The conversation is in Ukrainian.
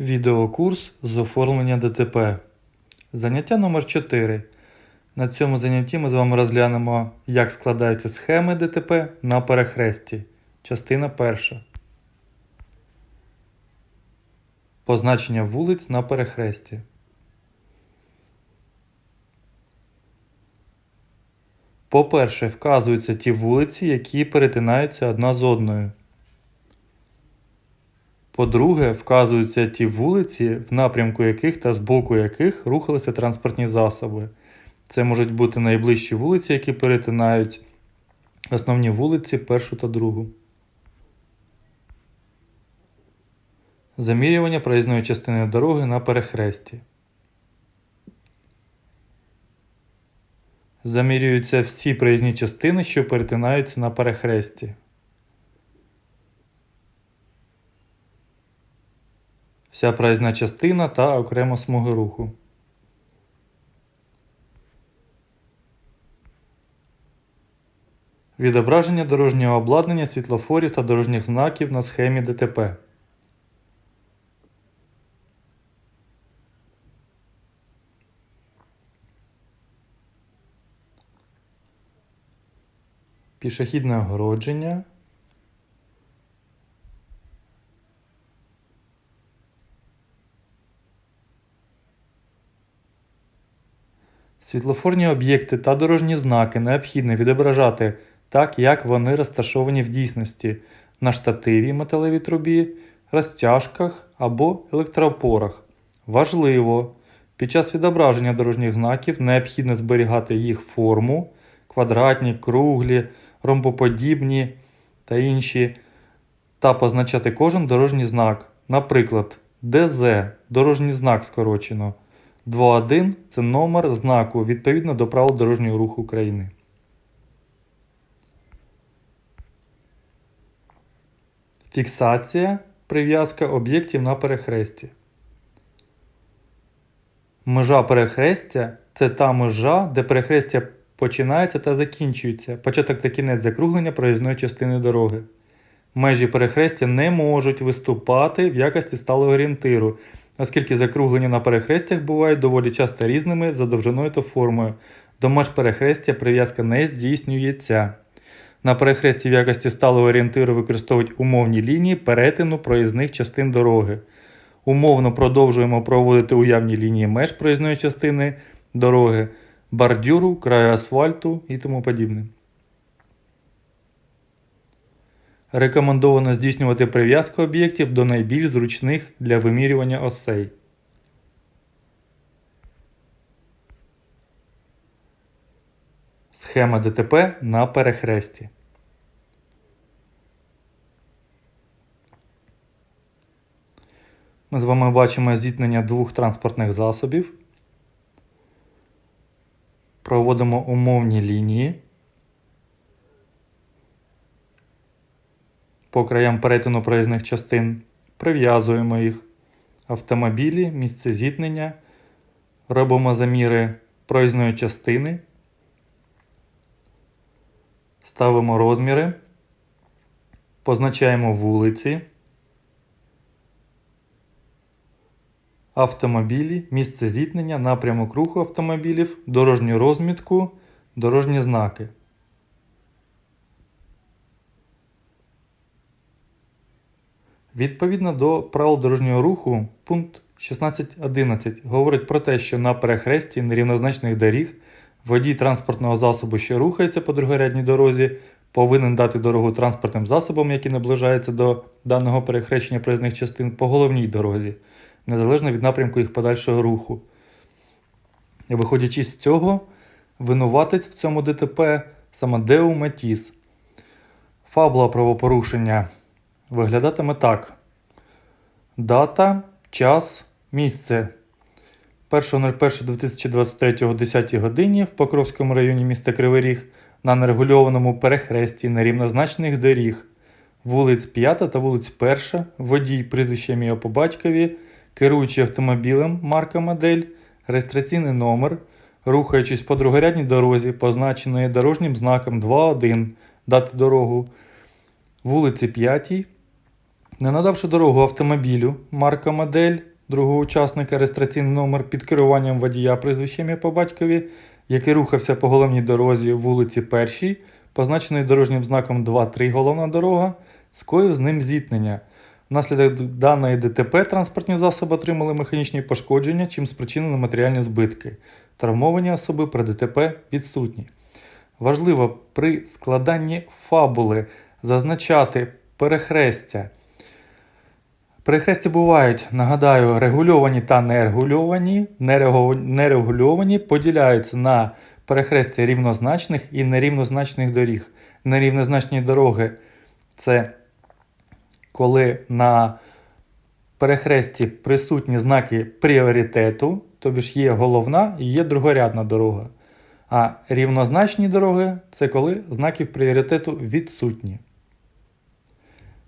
Відеокурс з оформлення ДТП. Заняття номер 4. На цьому занятті ми з вами розглянемо, як складаються схеми ДТП на перехресті. Частина перша. Позначення вулиць на перехресті. По-перше, вказуються ті вулиці, які перетинаються одна з одною. По-друге, вказуються ті вулиці, в напрямку яких та з боку яких рухалися транспортні засоби. Це можуть бути найближчі вулиці, які перетинають основні вулиці першу та другу. Замірювання проїзної частини дороги на перехресті. Замірюються всі проїзні частини, що перетинаються на перехресті. Вся проїзна частина та окремо смуги руху. Відображення дорожнього обладнання світлофорів та дорожніх знаків на схемі ДТП. Пішохідне огородження. Світлофорні об'єкти та дорожні знаки необхідно відображати так, як вони розташовані в дійсності на штативі металевій трубі, розтяжках або електроопорах. Важливо! Під час відображення дорожніх знаків необхідно зберігати їх форму, квадратні, круглі, ромбоподібні та інші, та позначати кожен дорожній знак. Наприклад, ДЗ дорожній знак скорочено. 2.1 це номер знаку відповідно до правил дорожнього руху України. Фіксація прив'язка об'єктів на перехресті. Межа перехрестя це та межа, де перехрестя починається та закінчується. Початок та кінець закруглення проїзної частини дороги. Межі перехрестя не можуть виступати в якості сталого орієнтиру, оскільки закруглення на перехрестях бувають доволі часто різними за довжиною та формою. До меж перехрестя прив'язка не здійснюється. На перехресті в якості сталого орієнтиру використовують умовні лінії перетину проїзних частин дороги. Умовно продовжуємо проводити уявні лінії меж проїзної частини дороги, бордюру, краю асфальту і тому подібне. Рекомендовано здійснювати прив'язку об'єктів до найбільш зручних для вимірювання осей. Схема ДТП на перехресті. Ми з вами бачимо зіткнення двох транспортних засобів. Проводимо умовні лінії. По краям перетину проїзних частин прив'язуємо їх. Автомобілі, місце зіткнення. Робимо заміри проїзної частини. Ставимо розміри. Позначаємо вулиці. Автомобілі, місце зіткнення, напрямок руху автомобілів, дорожню розмітку, дорожні знаки. Відповідно до правил дорожнього руху, пункт 16.11 говорить про те, що на перехресті нерівнозначних доріг водій транспортного засобу, що рухається по другорядній дорозі, повинен дати дорогу транспортним засобам, які наближаються до даного перехрещення проїзних частин по головній дорозі, незалежно від напрямку їх подальшого руху. Виходячи з цього, винуватець в цьому ДТП саме Деу Матіс. Фабула правопорушення виглядатиме так: дата, час, місце. 1.01.2023 о 10 годині в Покровському районі міста Кривий Ріг на нерегульованому перехресті нерівнозначних доріг. Вулиць 5 та вулиць 1, водій прізвище ім'я по батькові, керуючий автомобілем марка модель, реєстраційний номер, рухаючись по другорядній дорозі, позначеної дорожнім знаком 2.1, дати дорогу вулиці 5, Не надавши дорогу автомобілю, марка модель другого учасника, реєстраційний номер під керуванням водія прізвищем ім'я по батькові, який рухався по головній дорозі вулиці Першій, позначеної дорожнім знаком 2-3 головна дорога, скоїв з ним зіткнення. Внаслідок даної ДТП транспортні засоби отримали механічні пошкодження, чим спричинені матеріальні збитки. Травмовані особи при ДТП відсутні. Важливо при складанні фабули зазначати перехрестя. Перехрестя бувають, нагадаю, регульовані та нерегульовані. Нерегу- Нерегульовані поділяються на перехрестя рівнозначних і нерівнозначних доріг. Нерівнозначні дороги це коли на перехресті присутні знаки пріоритету, тобі ж є головна і є другорядна дорога. А рівнозначні дороги це коли знаків пріоритету відсутні.